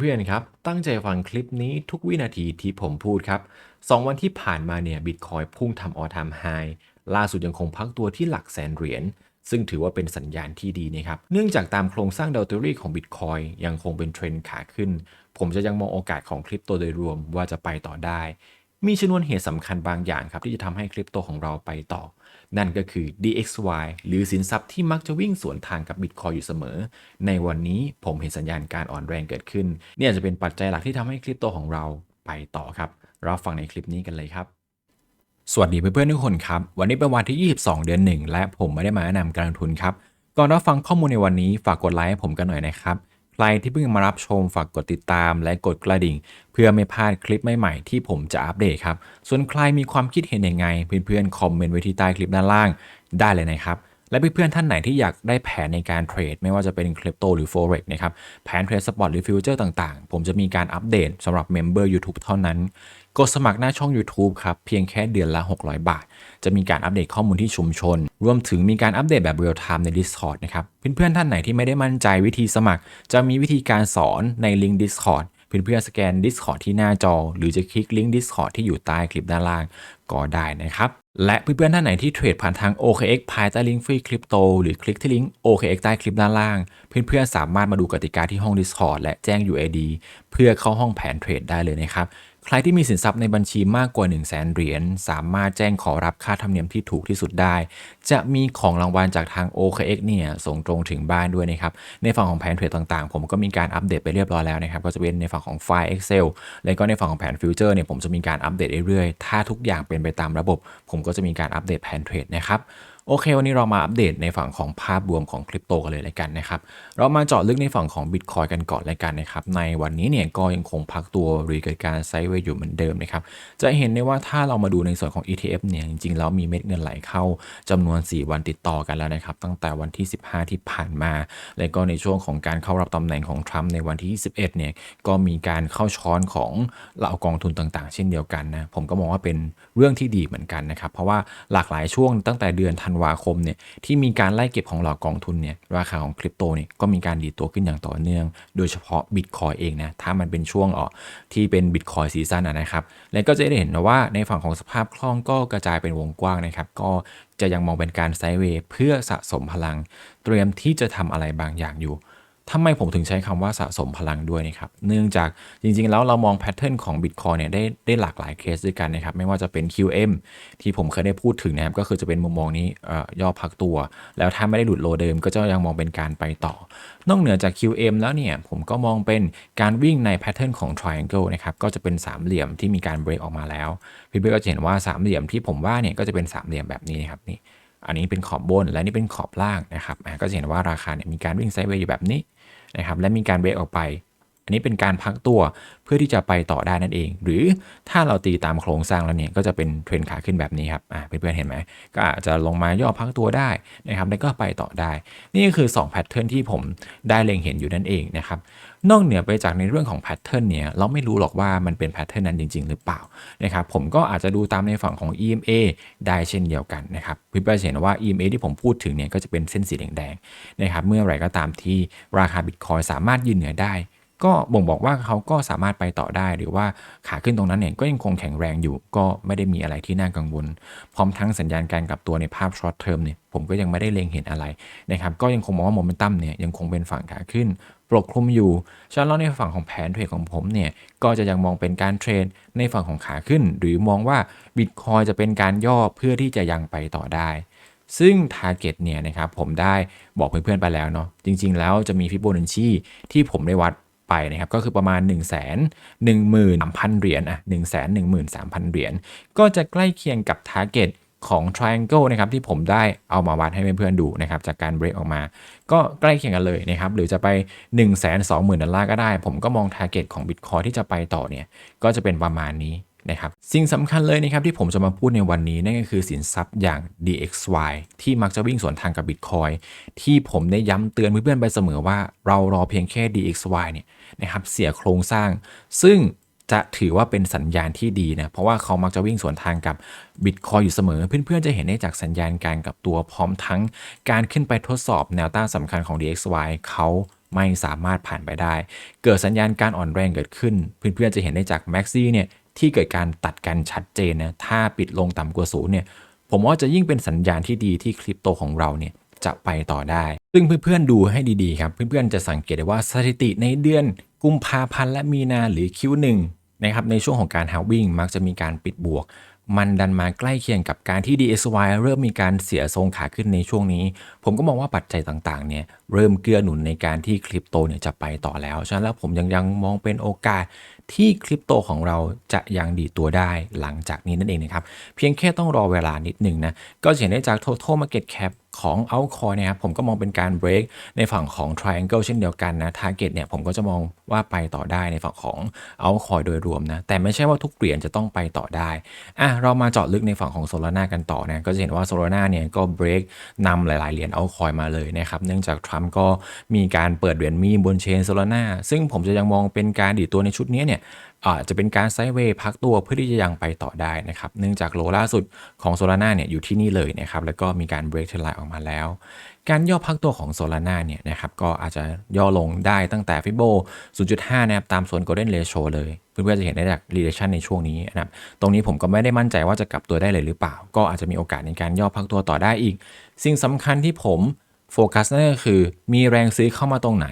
เพื่อนๆครับ ตั้งใจฟังคลิปนี้ทุกวินาทีที่ผมพูดครับ 2 วันที่ผ่านมาเนี่ยบิตคอยพุ่งทำออทามไฮล่าสุดยังคงพักตัวที่หลักแสนเหรียญซึ่งถือว่าเป็นสัญญาณที่ดีนะครับ เนื่องจากตามโครงสร้างดอลเทอรี่ของบิตคอยยังคงเป็นเทรนด์ขาขึ้น ผมจะยังมองโอกาสของคริปโตโดยรวมว่าจะไปต่อได้ มีชนวนเหตุสำคัญบางอย่างครับที่จะทำให้คริปโตของเราไปต่อ นั่นก็คือ DXY หรือสินทรัพย์ที่มักจะวิ่งสวนทางกับ Bitcoin อยู่เสมอ ในวันนี้ผมเห็นสัญญาณการอ่อนแรงเกิดขึ้น เนี่ยจะเป็นปัจจัยหลักที่ทำให้คริปโตของเราไปต่อครับ เราฟังในคลิปนี้กันเลยครับสวัสดีเพื่อนๆทุกคนครับ วันนี้เป็นวันที่ 22 เดือน 1 และผมไม่ได้มาแนะนำการลงทุนครับ ก่อนรับฟังข้อมูลในวันนี้ฝากกดไลค์ให้ผมกันหน่อยนะครับ ใครที่เพิ่งมารับชมฝากกดติดตามและกดกระดิ่ง เพื่อไม่พลาดคลิปใหม่ๆที่ผมจะอัปเดตครับ ส่วนใครมีความคิดเห็นยังไง เพื่อนๆคอมเมนต์ไว้ที่ใต้คลิปด้านล่างได้เลยนะครับ และเพื่อนๆท่านไหนที่อยากได้แผนในการเทรด ไม่ว่าจะเป็นคริปโตหรือ Forex นะครับแผนเทรดสปอตหรือฟิวเจอร์ต่างๆ ผมจะมีการอัปเดตสำหรับเมมเบอร์ YouTube เท่านั้นกดสมัครหน้าช่อง YouTube ครับ เพียงแค่เดือนละ 600 บาท จะมีการอัปเดตข้อมูลที่ชุมชน รวมถึงมีการอัปเดตแบบเรียลไทม์ใน Discord นะครับ เพื่อนๆท่านไหนที่ไม่ได้มั่นใจวิธีสมัคร จะมีวิธีการสอนในลิงก์ Discord เพื่อนๆสแกน Discord ที่หน้าจอ หรือจะคลิกลิงก์ Discord ที่อยู่ใต้คลิปด้านล่างก็ได้นะครับ และเพื่อนๆท่านไหนที่เทรดผ่านทาง OKX ภายใต้ลิงก์ฟรีคริปโตหรือคลิกที่ลิงก์ OKX ใต้คลิปด้านล่าง เพื่อนๆสามารถมาดูกติกาที่ห้อง Discord และแจ้ง UAD เพื่อเข้าห้องแผนเทรดได้เลยนะครับ ใครที่มีสินทรัพย์ในบัญชีมากกว่า 1 0 0 0 0แสนเหรียญสามารถแจ้งขอรับค่าธรรมเนียมที่ถูกที่สุดได้ จะมีของรางวัลจากทาง OKX เนี่ยส่งตรงถึงบ้านด้วยนะครับ ในฝั่งของแผนเทรดต่างๆ ผมก็มีการอัปเดตไปเรียบร้อยแล้วนะครับ ก็จะเป็นในฝั่งของไฟล์ Excel และก็ในฝั่งของแผนฟิวเจอร์เนี่ยผมจะมีการอัปเดตเรื่อยๆ ถ้าทุกอย่างเป็นไปตามระบบ ผมก็จะมีการอัปเดตแผนเทรดนะครับ โอเค วันนี้เรามาอัปเดตในฝั่งของภาพรวมของคริปโตกันเลยแล้วกันนะครับ เรามาเจาะลึกในฝั่งของ Bitcoin กันก่อนเลยกันนะครับ ในวันนี้เนี่ยก็ยังคงพักตัวหรือเกิดการไซด์เวย์อยู่เหมือนเดิมนะครับ จะเห็นได้ว่าถ้าเรามาดูในส่วนของ ETF เนี่ย จริงๆ แล้วมีเม็ดเงินไหลเข้าจำนวน 4 วันติดต่อกันแล้วนะครับ ตั้งแต่วันที่ 15 ที่ผ่านมา และก็ในช่วงของการเข้ารับตำแหน่งของทรัมป์ในวันที่ 21 เนี่ย ก็มีการเข้าช้อนของเหล่ากองทุนต่างๆ เช่นเดียวกันนะ ผมก็มองว่าเป็นเรื่องที่ดีเหมือนกันนะครับ เพราะว่าหลากหลายช่วงตั้งแต่เดือนธันวาคมเนี่ยที่มีการไล่เก็บของเหล่ากองทุนเนี่ยราคาของคริปโตเนี่ยก็มีการดีตัวขึ้นอย่างต่อเนื่อง โดยเฉพาะบิตคอยเองนะถ้ามันเป็นช่วงอ๋อที่เป็นบิตคอยซีซั่นนะครับ และก็จะได้เห็นนะว่าในฝั่งของสภาพคล่องก็กระจายเป็นวงกว้างนะครับ ก็จะยังมองเป็นการไซด์เวย์เพื่อสะสมพลัง เตรียมที่จะทำอะไรบางอย่างอยู่ ทำไมผมถึงใช้คำว่าสะสมพลังด้วยนะครับ เนื่องจากจริงๆ แล้วเรามองแพทเทิร์นของ Bitcoin เนี่ยได้ได้หลากหลายเคสด้วยกันนะครับ ไม่ว่าจะเป็น QM ที่ผมเคยได้พูดถึงนะครับ ก็คือจะเป็นมุมมองนี้เอ่อย่อพักตัว แล้วถ้าไม่ได้หลุดโลเดิมก็จะยังมองเป็นการไปต่อ นอกเหนือจาก QM แล้วเนี่ย ผมก็มองเป็นการวิ่งในแพทเทิร์นของ Triangle นะครับ ก็จะเป็นสามเหลี่ยมที่มีการเบรกออกมาแล้ว พี่เพื่อนก็จะเห็นว่าสามเหลี่ยมที่ผมว่าเนี่ยก็จะเป็นสามเหลี่ยมแบบนี้นะครับนี่ อันนี้เป็นขอบบนและนี่เป็นขอบล่างนะครับก็จะเห็นว่าราคาเนี่ยมีการวิ่งไซด์เวย์อยู่แบบนี้นะครับและมีการเบรกออกไป อันนี้เป็นการพักตัวเพื่อที่จะไปต่อได้นั่นเอง หรือถ้าเราตีตามโครงสร้างแล้วเนี่ยก็จะเป็นเทรนขาขึ้นแบบนี้ครับอะเพื่อนๆเห็นไหมก็อาจจะลงมาย่อพักตัวได้นะครับแล้วก็ไปต่อได้ นี่ก็คือ2แพทเทิร์นที่ผมได้เล็งเห็นอยู่นั่นเองนะครับนอกเหนือไปจากในเรื่องของแพทเทิร์นเนี่ยเราไม่รู้หรอกว่ามันเป็นแพทเทิร์นนั้นจริง ๆ หรือเปล่านะครับผมก็อาจจะดูตามในฝั่งของ EMA ได้เช่นเดียวกันนะครับเพื่อนๆเห็นว่า EMA ที่ผมพูดถึงเนี่ยก็จะเป็นเส้นสีแดงๆนะครับเมื่อไรก็ตามที่ราคาบิตคอยสามารถยืนเหนือได้ ก็บ่งบอกว่าเขาก็สามารถไปต่อได้ หรือว่าขาขึ้นตรงนั้นเนี่ยก็ยังคงแข็งแรงอยู่ ก็ไม่ได้มีอะไรที่น่ากังวล พร้อมทั้งสัญญาณการกลับตัวในภาพช็อตเทอมเนี่ยผมก็ยังไม่ได้เล็งเห็นอะไรนะครับก็ยังคงมองว่าโมเมนตัมเนี่ยยังคงเป็นฝั่งขาขึ้นปกคลุมอยู่ฉะนั้นแล้วในฝั่งของแผนเทรดของผมเนี่ยก็จะยังมองเป็นการเทรดในฝั่งของขาขึ้น หรือมองว่าบิตคอยจะเป็นการย่อเพื่อที่จะยังไปต่อได้ซึ่ง Target เนี่ยนะครับผมได้บอกเพื่อนๆไปแล้วเนาะจริงๆ แล้วจะมีฟิโบนัชชีที่ผมได้วัด ไปนะครับก็คือประมาณ 1 1 1 3 0 0 0 เหรียญอะ1 1 3 0 0 0 เหรียญก็จะใกล้เคียงกับ Target ของ Triangle นะครับที่ผมได้เอามาวัดให้เพื่อนๆดูนะครับจากการเบรกออกมา ก็ใกล้เคียงกันเลยนะครับหรือจะไป 1 2 0 0 0 0ดอลลาร์ก็ได้ ผมก็มอง Target ของ Bitcoin ที่จะไปต่อเนี่ยก็จะเป็นประมาณนี้นะครับสิ่งสำคัญเลยนะครับที่ผมจะมาพูดในวันนี้นั่นก็คือสินทรัพย์อย่าง DXY ที่มักจะวิ่งสวนทางกับ Bitcoin ที่ผมได้ย้ำเตือนเพื่อนๆไปเสมอว่าเรารอเพียงแค่ DXY เนี่ย นะครับเสียโครงสร้าง ซึ่งจะถือว่าเป็นสัญญาณที่ดีนะ เพราะว่าเขามักจะวิ่งสวนทางกับ Bitcoin อยู่เสมอ เพื่อนๆ จะเห็นได้จากสัญญาณการกับตัวพร้อมทั้งการขึ้นไปทดสอบแนวต้านสำคัญของ DXY เขาไม่สามารถผ่านไปได้ เกิดสัญญาณการอ่อนแรงเกิดขึ้น เพื่อนๆ จะเห็นได้จาก m a x ซี่เนี่ยที่เกิดการตัดกันชัดเจนนะ ถ้าปิดลงต่ำกว่าศูนย์เนี่ย ผมว่าจะยิ่งเป็นสัญญาณที่ดีที่คริปโตของเราเนี่ย จะไปต่อได้ ซึ่งเพื่อนๆดูให้ดีๆครับ เพื่อนๆจะสังเกตได้ว่าสถิติในเดือนกุมภาพันธ์และมีนาหรือ Q1 นะครับในช่วงของการฮาวิ่งมักจะมีการปิดบวก มันดันมาใกล้เคียงกับการที่ DSY เริ่มมีการเสียทรงขาขึ้นในช่วงนี้ ผมก็มองว่าปัจจัยต่างๆเนี่ยเริ่มเกื้อหนุนในการที่คริปโตเนี่ยจะไปต่อแล้ว ฉะนั้นแล้วผมยังยังมองเป็นโอกาส ที่คริปโตของเราจะยังดีตัวได้หลังจากนี้นั่นเองนะครับ เพียงแค่ต้องรอเวลานิดหนึ่งนะ ก็เห็นได้จาก total market cap ของ altcoin นะครับผมก็มองเป็นการ break ในฝั่งของ triangle เช่นเดียวกันนะ target เนี่ยผมก็จะมองว่าไปต่อได้ในฝั่งของ altcoin โดยรวมนะ แต่ไม่ใช่ว่าทุกเหรียญจะต้องไปต่อได้อะเรามาเจาะลึกในฝั่งของ Solana กันต่อนะก็จะเห็นว่า Solana เนี่ยก็ break นำหลายๆเหรียญ altcoin มาเลยนะครับ เนื่องจากทรัมป์ก็มีการเปิดเหรียญมีบนเชน Solana ซึ่งผมจะยังมองเป็นการดีดตัวในชุดนี้เนี่ยอาจจะเป็นการไซด์เวย์พักตัวเพื่อที่จะยังไปต่อได้นะครับ เนื่องจากโลล่าสุดของโซลาร่าเนี่ยอยู่ที่นี่เลยนะครับ แล้วก็มีการเบรกเทนไลน์ออกมาแล้ว การย่อพักตัวของโซลาร่าเนี่ยนะครับก็อาจจะย่อลงได้ตั้งแต่ฟิโบ 0.5 นะครับตามส่วน golden ratio เลย เพื่อนๆจะเห็นได้จาก relation ในช่วงนี้นะครับ ตรงนี้ผมก็ไม่ได้มั่นใจว่าจะกลับตัวได้เลยหรือเปล่า ก็อาจจะมีโอกาสในการย่อพักตัวต่อได้อีก สิ่งสำคัญที่ผมโฟกัสนั่นก็คือมีแรงซื้อเข้ามาตรงไหน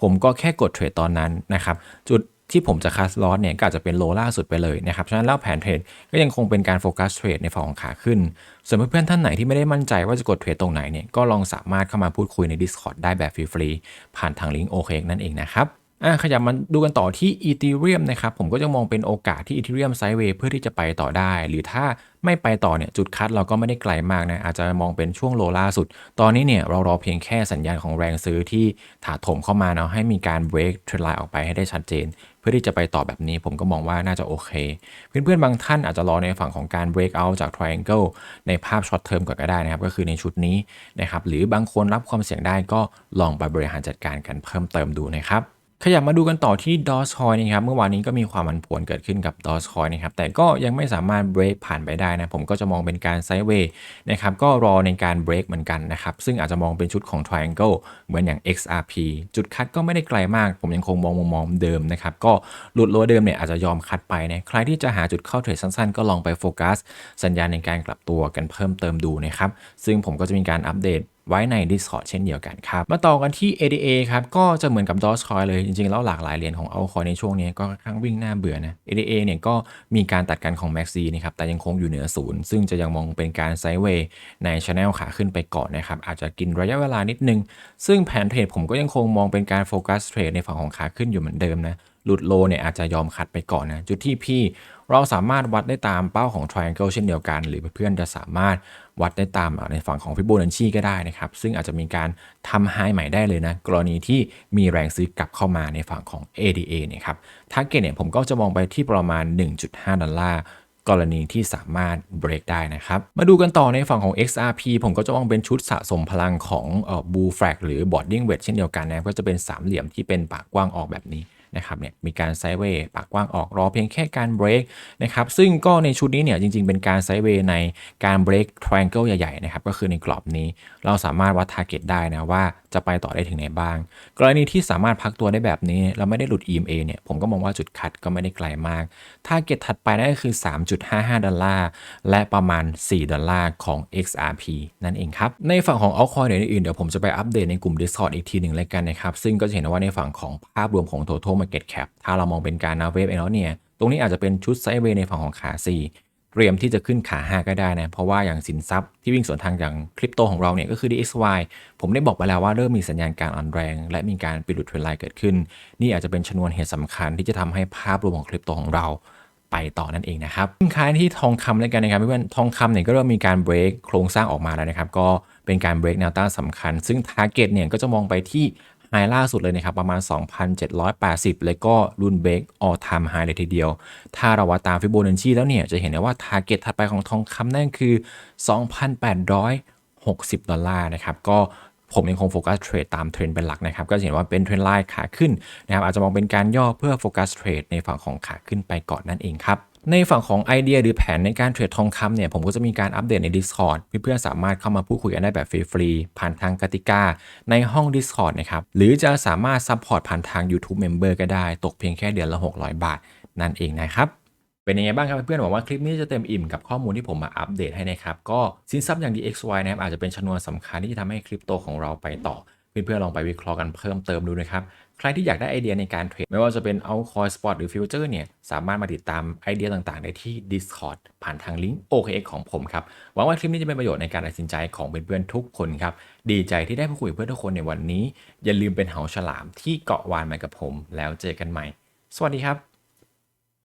ผมก็แค่กดเทรดตอนนั้นนะครับ จุด ที่ผมจะคัสลอสเนี่ยก็อาจจะเป็นโลล่าสุดไปเลยนะครับ ฉะนั้นแล้วแผนเทรดก็ยังคงเป็นการโฟกัสเทรดในฝั่งของขาขึ้น ส่วนเพื่อนๆท่านไหนที่ไม่ได้มั่นใจว่าจะกดเทรดตรงไหนเนี่ยก็ลองสามารถเข้ามาพูดคุยใน Discord ได้แบบฟรีๆผ่านทางลิงก์โอเคนั่นเองนะครับ อะขยับมาดูกันต่อที่อีเทเรียมนะครับผมก็จะมองเป็นโอกาสที่อีเทเรียมไซด์เวย์เพื่อที่จะไปต่อได้ หรือถ้าไม่ไปต่อเนี่ยจุดคัดเราก็ไม่ได้ไกลมากนะอาจจะมองเป็นช่วงโลล่าสุด ตอนนี้เนี่ยเรารอเพียงแค่สัญญาณของแรงซื้อที่ถาโถมเข้ามาเนาะให้มีการเบรกเทรดไลน์ออกไปให้ได้ชัดเจน เพื่อที่จะไปต่อแบบนี้ผมก็มองว่าน่าจะโอเค เพื่อนๆบางท่านอาจจะรอในฝั่งของการ break out จาก triangle ในภาพ short term ก่อนก็ได้นะครับก็คือในชุดนี้นะครับหรือบางคนรับความเสี่ยงได้ก็ลองไปบริหารจัดการกันเพิ่มเติมดูนะครับ ขยับมาดูกันต่อที่ดอสคอยนะครับ เมื่อวานนี้ก็มีความผันผวนเกิดขึ้นกับดอสคอยนะครับ แต่ก็ยังไม่สามารถเบรกผ่านไปได้นะ ผมก็จะมองเป็นการไซด์เวย์นะครับ ก็รอในการเบรกเหมือนกันนะครับ ซึ่งอาจจะมองเป็นชุดของ Triangle เหมือนอย่าง XRP จุดคัดก็ไม่ได้ไกลมาก ผมยังคงมองมุมมองเดิมนะครับ ก็หลุดโลเดิมเนี่ยอาจจะยอมคัดไปนะ ใครที่จะหาจุดเข้าเทรดสั้นๆ ก็ลองไปโฟกัสสัญญาณในการกลับตัวกันเพิ่มเติมดูนะครับ ซึ่งผมก็จะมีการอัปเดต ไว้ใน Discord เช่นเดียวกันครับ มาต่อกันที่ ADA ครับ ก็จะเหมือนกับ Dogecoin เลย จริงๆ แล้วหลากหลายเหรียญของ altcoin ในช่วงนี้ก็ค่อนข้างวิ่งหน้าเบื่อนะ ADA เนี่ยก็มีการตัดกันของ MACD นะครับ แต่ยังคงอยู่เหนือศูนย์ ซึ่งจะยังมองเป็นการไซด์เวย์ใน Channel ขาขึ้นไปก่อนนะครับ อาจจะกินระยะเวลานิดนึง ซึ่งแผนเทรดผมก็ยังคงมองเป็นการโฟกัสเทรดในฝั่งของขาขึ้นอยู่เหมือนเดิมนะหลุดโลเนี่ยอาจจะยอมคัดไปก่อนนะ จุดที่พี่เราสามารถวัดได้ตามเป้าของ triangle เช่นเดียวกัน หรือเพื่อนจะสามารถ วัดได้ตามในฝั่งของฟิโบนัชชีก็ได้นะครับ ซึ่งอาจจะมีการทำไฮใหม่ได้เลยนะ กรณีที่มีแรงซื้อกลับเข้ามาในฝั่งของ ADA เนี่ยครับทาร์เก็ตเนี่ยผมก็จะมองไปที่ประมาณ 1.5 ดอลลาร์กรณีที่สามารถ break ได้นะครับ มาดูกันต่อในฝั่งของ XRP ผมก็จะมองเป็นชุดสะสมพลังของเอ่อ bull flag หรือ boarding wedge เช่นเดียวกันนะก็จะเป็นสามเหลี่ยมที่เป็นปากกว้างออกแบบนี้ นะครับเนี่ยมีการไซด์เวย์ปากกว้างออกรอเพียงแค่การเบรกนะครับซึ่งก็ในชุดนี้เนี่ยจริง ๆ เป็นการไซด์เวย์ในการเบรกทริแองเกิลใหญ่ๆนะครับก็คือในกรอบนี้เราสามารถวัดทาร์เก็ตได้นะว่า จะไปต่อได้ถึงไหนบ้าง กรณีที่สามารถพักตัวได้แบบนี้เราไม่ได้หลุด EMA เนี่ยผมก็มองว่าจุดคัดก็ไม่ได้ไกลมากทาร์เก็ตถัดไปนั่นก็คือ 3.55 ดอลลาร์ และประมาณ 4 ดอลลาร์ของ XRP นั่นเองครับ ในฝั่งของ altcoin อื่นๆเดี๋ยวผมจะไปอัปเดตในกลุ่ม Discord อีกทีหนึ่งเลยกันนะครับ ซึ่งก็จะเห็นว่าในฝั่งของภาพรวมของ total market cap ถ้าเรามองเป็นการนาเวฟเองแล้วเนี่ย ตรงนี้อาจจะเป็นชุดไซด์เวย์ในฝั่งของขา4 เตรียมที่จะขึ้นขา 5 ก็ได้นะ เพราะว่าอย่างสินทรัพย์ที่วิ่งสวนทางอย่างคริปโตของเราเนี่ยก็คือ DXY ผมได้บอกไปแล้วว่าเริ่มมีสัญญาณการอ่อนแรง และมีการปิดหลุดเทรนไลน์เกิดขึ้น นี่อาจจะเป็นชนวนเหตุสำคัญที่จะทำให้ภาพรวมของคริปโตของเราไปต่อนั่นเองนะครับคล้ายที่ทองคำเลยกันนะครับเพื่อนทองคำเนี่ยก็เริ่มมีการเบรกโครงสร้างออกมาแล้วนะครับ ก็เป็นการเบรกแนวต้านสำคัญ ซึ่งทาร์เก็ตเนี่ยก็จะมองไปที่ ไฮล่าสุดเลยนะครับ ประมาณ 2,780เลยก็รุ่นเบรกออทามไฮเลยทีเดียว ถ้าเราวัดตามฟิโบนัชชีแล้วเนี่ย จะเห็นได้ว่าทาร์เก็ตถัดไปของทองคำนั่นคือ 2,860 ดอลลาร์นะครับ ก็ผมยังคงโฟกัสเทรดตามเทรนด์เป็นหลักนะครับ ก็เห็นว่าเป็นเทรนด์ไลน์ขาขึ้นนะครับอาจจะมองเป็นการย่อเพื่อโฟกัสเทรดในฝั่งของขาขึ้นไปก่อนนั่นเองครับ ในฝั่งของไอเดียหรือแผนในการเทรดทองคำเนี่ยผมก็จะมีการอัปเดตใน Discord เพื่อนๆสามารถเข้ามาพูดคุยกันได้แบบฟรีๆผ่านทางกติกา ในห้อง Discord นะครับหรือจะสามารถซัพพอร์ตผ่านทาง YouTube Member ก็ได้ ตกเพียงแค่เดือนละ 600 บาท นั่นเองนะครับเป็นยังไงบ้างครับเพื่อนๆหวังว่าคลิปนี้จะเต็มอิ่มกับข้อมูลที่ผมมาอัปเดตให้นะครับก็สินทรัพย์อย่าง DXY นะครับอาจจะเป็นชนวนสำคัญที่จะทำให้คริปโตของเราไปต่อ เพื่อนๆลองไปวิเคราะห์กันเพิ่มเติมดูนะครับ ใครที่อยากได้ไอเดียในการเทรด ไม่ว่าจะเป็นเอาคอยสปอร์ตหรือฟิวเจอร์เนี่ย สามารถมาติดตามไอเดียต่างๆ ได้ที่ Discord ผ่านทางลิงก์ OKX ของผมครับ หวังว่าคลิปนี้จะเป็นประโยชน์ในการตัดสินใจของเพื่อนๆทุกคนครับ ดีใจที่ได้พูดคุยกับเพื่อนทุกคนในวันนี้ อย่าลืมเป็นเหาฉลามที่เกาะวานมากับผม แล้วเจอกันใหม่ สวัสดีครับ